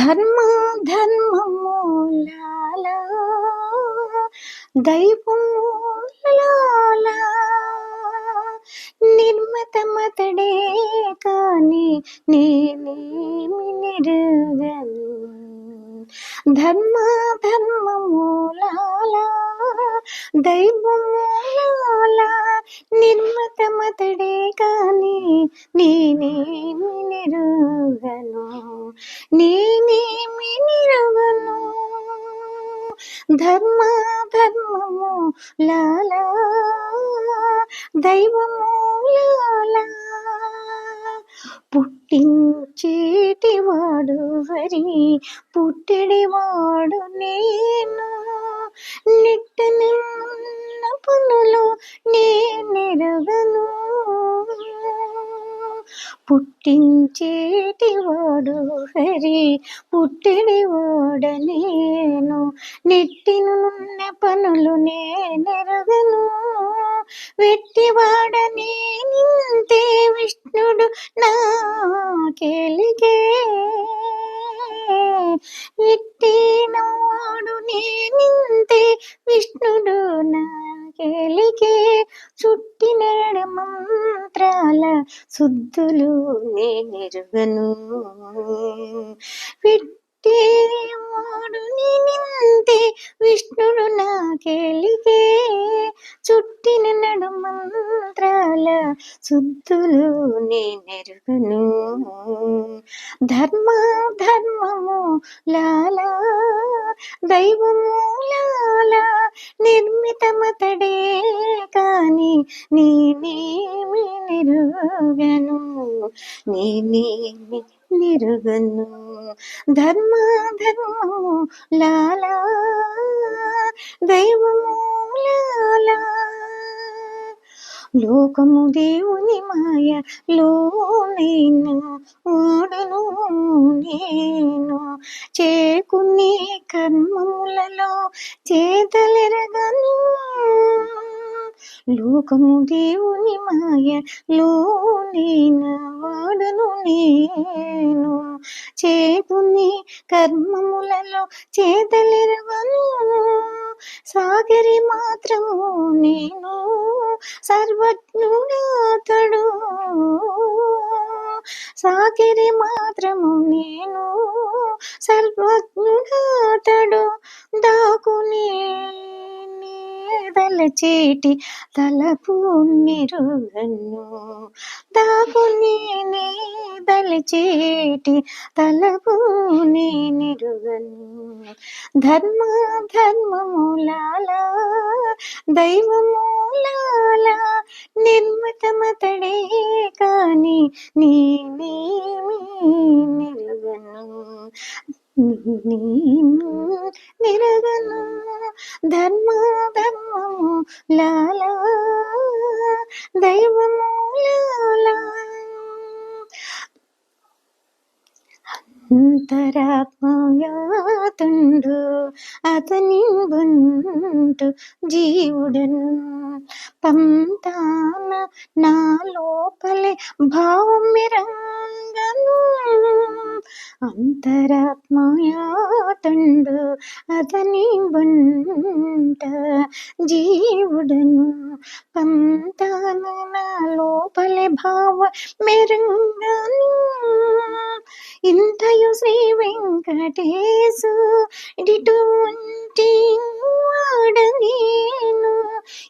ధర్మ ధర్మమూలాల దైవమూలాల నిర్మతమతడే కానీ నేనేమి నిరుగను. ధర్మ ధర్మమూలాల దైవమూలాల నిర్మతమతడే కానీ నేనేమి నిరుగను. లాలా దైవము లాలా పుట్టించేటివాడు వరి పుట్టడివాడు నేను. పుట్టించేటివాడు హరి పుట్టిడి ఓడలేను నేను నెట్టినున్న పనులు నేనెరగను. వెట్టివాడ నేనింతే విష్ణుడు నా కేలికే ఇట్టి శుద్ధులు నేనెరుగను పెట్టేవాడు నేనింతే విష్ణుడు నాకెలిగే చుట్టిన నడుమంత్రాల శుద్ధులు నేనెరుగను ధర్మ ధర్మము లాలా దైవము నిర్మితమతడే కాని నేనేమి నిరుగను. నేనేమి నిరుగను. ధర్మాధర్మము లాలా దైవము లాలా. లోకము దేవుని మాయ లో నేను ఓడను నేను. చే చేకుని కర్మములలో చేతలెరగను. లోకము దేవుని మాయ లోనైన వాడను నేను. చేకుని కర్మములలో చేతలెరవను సాగరి మాత్రము నేను సర్వజ్ఞుడాతడు. సాకిరి మాత్రము నేను సర్వజ్ఞుడాతడు దాకునే దలచేటి తలపు నిరుగను దాకుని దలచేటి తలపు నేనెరుగను ధర్మ ధర్మములాల దైవమూలాల నిర్మితమతడే కాని నేనేమి నిరుగను నేను నిరగను ధర్మ ధర్మము లాలా దైవము లాలా. అంతరాత్మయాతుండు అతని బంటు జీవుడను. పంతాన నా లోపలే భావం మిరంగను అంతరాత్మయాతండు అతని బంట జీవుడను పంతాన నా భావ మెరుంగను ఇంతయు శ్రీ వెంకటేశు ఇటువంటి వాడనేను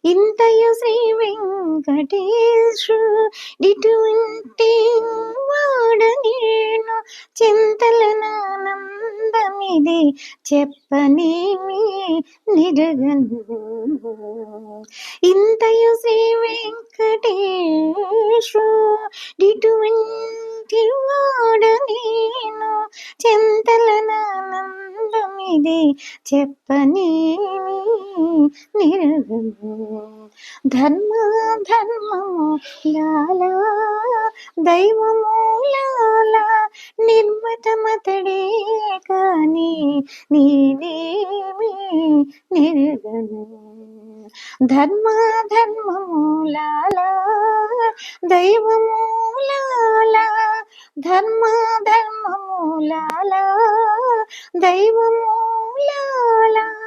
ఇంతయు శ్రీ వెంకటేశు ఇటువంటి వాడ నేను చింతలనానందమిది చెప్పనేమి నిరగను. ఇంతయు శ్రీ వెంకటేశు ఇటువంటి చెప్పనేమి నిరగను ధర్మ ధర్మము లాలా దైవము లాలా నిర్మతమతడే కానీ నేనేమి నిరగను ధర్మ ధర్మము లాలా దైవము లాలా ధర్మ ధర్మము లాలా దైవము lola